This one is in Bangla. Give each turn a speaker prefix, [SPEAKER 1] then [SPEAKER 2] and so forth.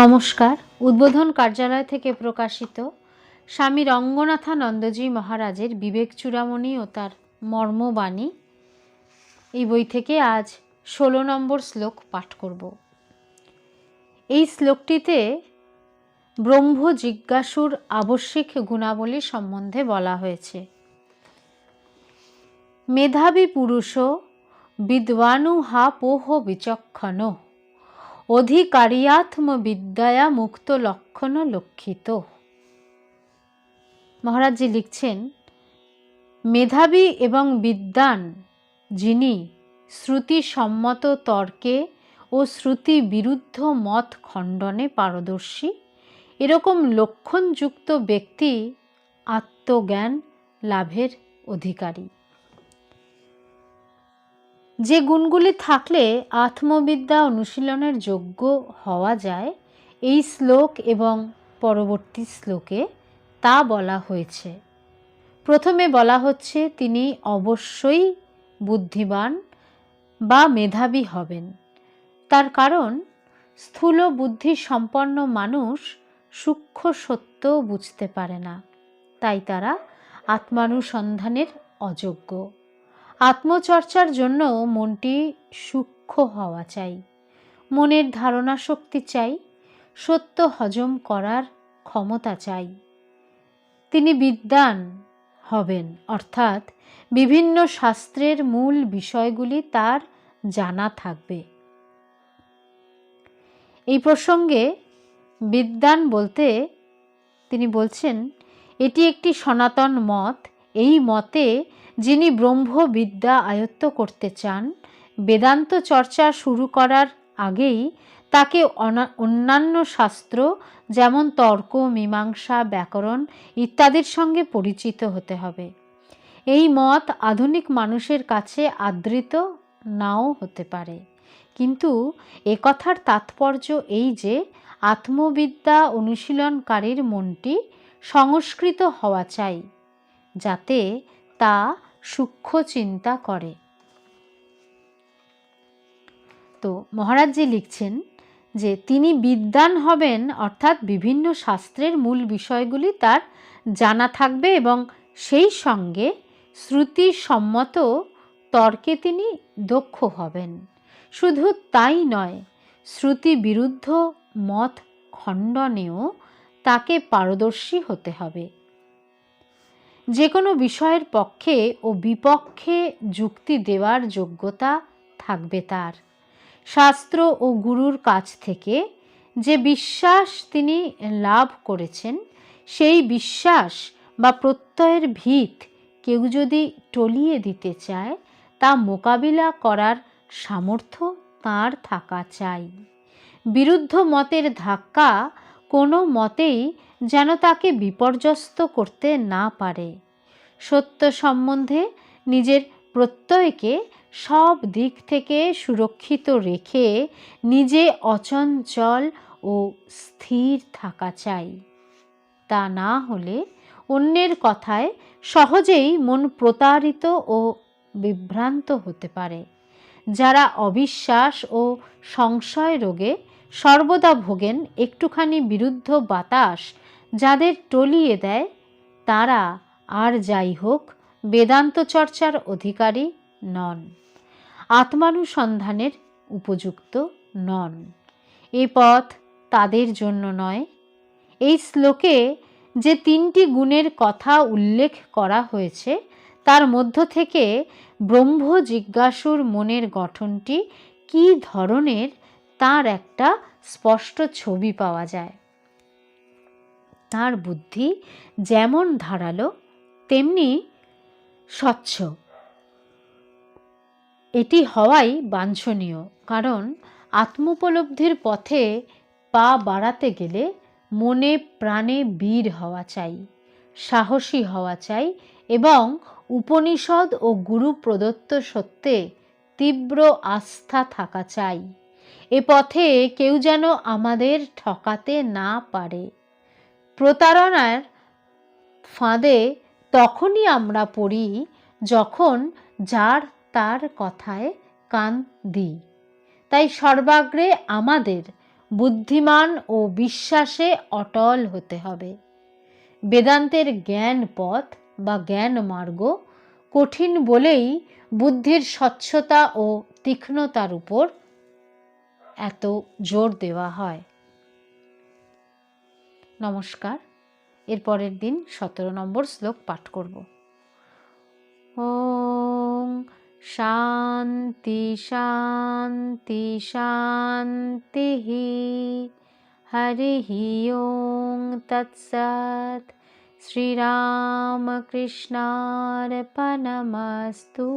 [SPEAKER 1] নমস্কার। উদ্বোধন কার্যালয় থেকে প্রকাশিত স্বামী রঙ্গনাথানন্দজি মহারাজের বিবেক চূড়ামণি ও তার মর্মবাণী। এই বই থেকে আজ ষোলো নম্বর শ্লোক পাঠ করব। এই শ্লোকটিতে ব্রহ্ম জিজ্ঞাসুর আবশ্যিক গুণাবলী সম্বন্ধে বলা হয়েছে। মেধাবী পুরুষ, বিদ্বানু হা পোহ বিচক্ষণ। অধিকারিয়াত্ম বিদ্যায়া মুক্ত লক্ষণ লক্ষিত। মহারাজজি লিখছেন, মেধাবী এবং বিদ্বান যিনি শ্রুতি সম্মত তর্কে ও শ্রুতি বিরুদ্ধ মত খণ্ডনে পারদর্শী, এরকম লক্ষণযুক্ত ব্যক্তি আত্মজ্ঞান লাভের অধিকারী। যে গুণগুলি থাকলে আত্মবিদ্যা অনুশীলনের যোগ্য হওয়া যায়, এই শ্লোক এবং পরবর্তী শ্লোকে তা বলা হয়েছে। প্রথমে বলা হচ্ছে, তিনি অবশ্যই বুদ্ধিমান বা মেধাবী হবেন। তার কারণ, স্থূল বুদ্ধি সম্পন্ন মানুষ সূক্ষ্ম সত্য বুঝতে পারে না। তাই তারা আত্মানুসন্ধানের অযোগ্য। আত্মচর্চার জন্য মনটি সূক্ষ্ম হওয়া চাই। মনের ধারণা শক্তি চাই। সত্য হজম করার ক্ষমতা চাই। তিনি বিদ্বান হবেন, অর্থাৎ বিভিন্ন শাস্ত্রের মূল বিষয়গুলি তার জানা থাকবে। এই প্রসঙ্গে বিদ্বান বলতে তিনি বলছেন, এটি একটি সনাতন মত। এই মতে যিনি ব্রহ্মবিদ্যা আয়ত্ত করতে চান, বেদান্ত চর্চা শুরু করার আগেই তাকে অন্যান্য শাস্ত্র যেমন তর্ক, মীমাংসা, ব্যাকরণ ইত্যাদির সঙ্গে পরিচিত হতে হবে। এই মত আধুনিক মানুষের কাছে আদৃত নাও হতে পারে। কিন্তু একথার তাৎপর্য এই যে, আত্মবিদ্যা অনুশীলনকারীর মনটি সংস্কৃত হওয়া চাই, যাতে তা সূক্ষ্ম চিন্তা করে। তো মহারাজজি লিখছেন যে, তিনি বিদ্বান হবেন, অর্থাৎ বিভিন্ন শাস্ত্রের মূল বিষয়গুলি তার জানা থাকবে এবং সেই সঙ্গে শ্রুতি সম্মত তর্কে তিনি দক্ষ হবেন। শুধু তাই নয় শ্রুতি বিরুদ্ধ মত খণ্ডনেও তাকে পারদর্শী হতে হবে। যে কোনো বিষয়ের পক্ষে ও বিপক্ষে যুক্তি দেওয়ার যোগ্যতা থাকবে তার। শাস্ত্র ও গুরুর কাছ থেকে যে বিশ্বাস তিনি লাভ করেছেন, সেই বিশ্বাস বা প্রত্যয়ের ভিত কেউ যদি টলিয়ে দিতে চায়, তা মোকাবিলা করার সামর্থ্য তার থাকা চাই। বিরুদ্ধ মতের ধাক্কা কোনো মতেই যেন তাকে বিপর্যস্ত করতে না পারে। সত্য সম্বন্ধে নিজের প্রত্যয়কে সব দিক থেকে সুরক্ষিত রেখে নিজে অচঞ্চল ও স্থির থাকা চাই। তা না হলে অন্যের কথায় সহজেই মন প্রতারিত ও বিভ্রান্ত হতে পারে। যারা অবিশ্বাস ও সংশয় রোগে সর্বদা ভোগেন একটুখানি বিরুদ্ধ বাতাস যাদের টলিয়ে দেয়, তারা আর যাই হোক বেদান্ত চর্চার অধিকারী নন, আত্মানুসন্ধানের উপযুক্ত নন। এ পথ তাদের জন্য নয়। এই শ্লোকে যে তিনটি গুণের কথা উল্লেখ করা হয়েছে, তার মধ্য থেকে ব্রহ্ম জিজ্ঞাসুর মনের গঠনটি কি ধরনের, তার একটা স্পষ্ট ছবি পাওয়া যায়। তার বুদ্ধি যেমন ধারালো, তেমনি স্বচ্ছ। এটি হওয়াই বাঞ্ছনীয়, কারণ আত্মোপলব্ধির পথে পা বাড়াতে গেলে মনে প্রাণে বীর হওয়া চাই, সাহসী হওয়া চাই এবং উপনিষদ ও গুরু প্রদত্ত সত্যে তীব্র আস্থা থাকা চাই। এ পথে কেউ যেন আমাদের ঠকাতে না পারে। প্রতারণার ফাঁদে তখনই আমরা পড়ি যখন যার তার কথায় কান দিই। তাই সর্বাগ্রে আমাদের বুদ্ধিমান ও বিশ্বাসে অটল হতে হবে। বেদান্তের জ্ঞান পথ বা জ্ঞান মার্গ কঠিন বলেই বুদ্ধির স্বচ্ছতা ও তীক্ষ্ণতার উপর এত জোর দেওয়া হয়। নমস্কার। এর পরের দিন সতেরো নম্বর শ্লোক পাঠ করব। ওং শান্তি শান্তি শান্তি হরি ওং তৎসৎ। শ্রীরামকৃষ্ণার্পণমস্তু।